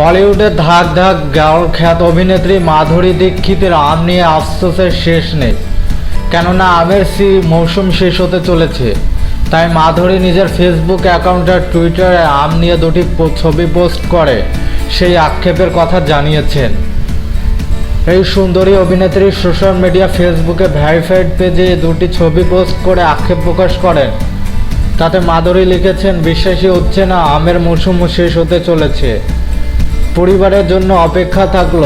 বলিউডের ধাক ধাক গাওয়ার খ্যাত অভিনেত্রী মাধুরী দীক্ষিতের আম নিয়ে আফসোসের শেষ নেই। কেননা আমের সি মৌসুম শেষ হতে চলেছে। তাই মাধুরী নিজের ফেসবুক অ্যাকাউন্ট আর টুইটারে আম নিয়ে দুটি ছবি পোস্ট করে, সেই আক্ষেপের কথা জানিয়েছেন। এই সুন্দরী অভিনেত্রী সোশ্যাল মিডিয়া ফেসবুকে ভেরিফাইড পেজে দুটি ছবি পোস্ট করে আক্ষেপ প্রকাশ করেন। তাতে মাধুরী লিখেছেন বিশ্বাসই হচ্ছে না, আমের মৌসুম শেষ হতে চলেছে। পরিবারের জন্য অপেক্ষা থাকল।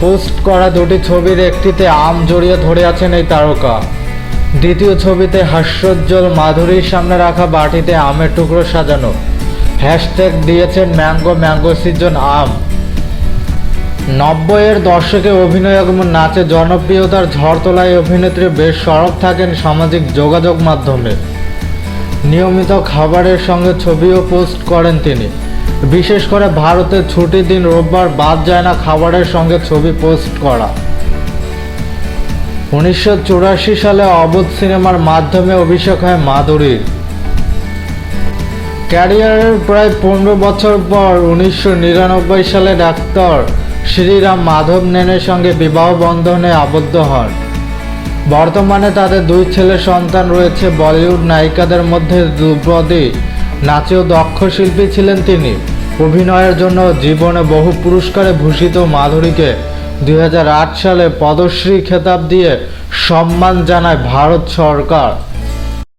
পোস্ট করা দুটি ছবির একটিতে আম জড়িয়ে ধরে আছেন এই তারকা। দ্বিতীয় ছবিতে হাস্যোজ্জ্বল মাধুরীর সামনে রাখা বাটিতে আমের টুকরো সাজানো। হ্যাশট্যাগ দিয়েছেন ম্যাঙ্গো ম্যাঙ্গো সিজন আম। নব্বইয়ের দশকে অভিনয় এবং নাচে জনপ্রিয়তার ঝড় তোলায় অভিনেত্রী বেশ সরব থাকেন সামাজিক যোগাযোগ মাধ্যমে। নিয়মিত খাবারের সঙ্গে ছবিও পোস্ট করেন তিনি। বিশেষ করে ভারতের ছুটির দিন রোববার বাদ যায় না খাবারের সঙ্গে ছবি পোস্ট করা। উনিশশো চুরাশি সালে অবধ সিনেমার মাধ্যমে অভিষেক হয় মাধুরীর। ক্যারিয়ারের প্রায় পনেরো বছর পর উনিশশো নিরানব্বই সালে ডাক্তার শ্রীরাম মাধব নেনের সঙ্গে বিবাহ বন্ধনে আবদ্ধ হন। বর্তমানে তাদের দুই ছেলে সন্তান রয়েছে, বলিউড নায়িকাদের মধ্যে ধ্রুপদী নাচেও দক্ষ শিল্পী ছিলেন তিনি। অভিনয়ের জন্য জীবনে বহু পুরস্কারে ভূষিত মাধুরীকে দুই হাজার আট সালে পদ্মশ্রী খেতাব দিয়ে সম্মান জানায় ভারত সরকার।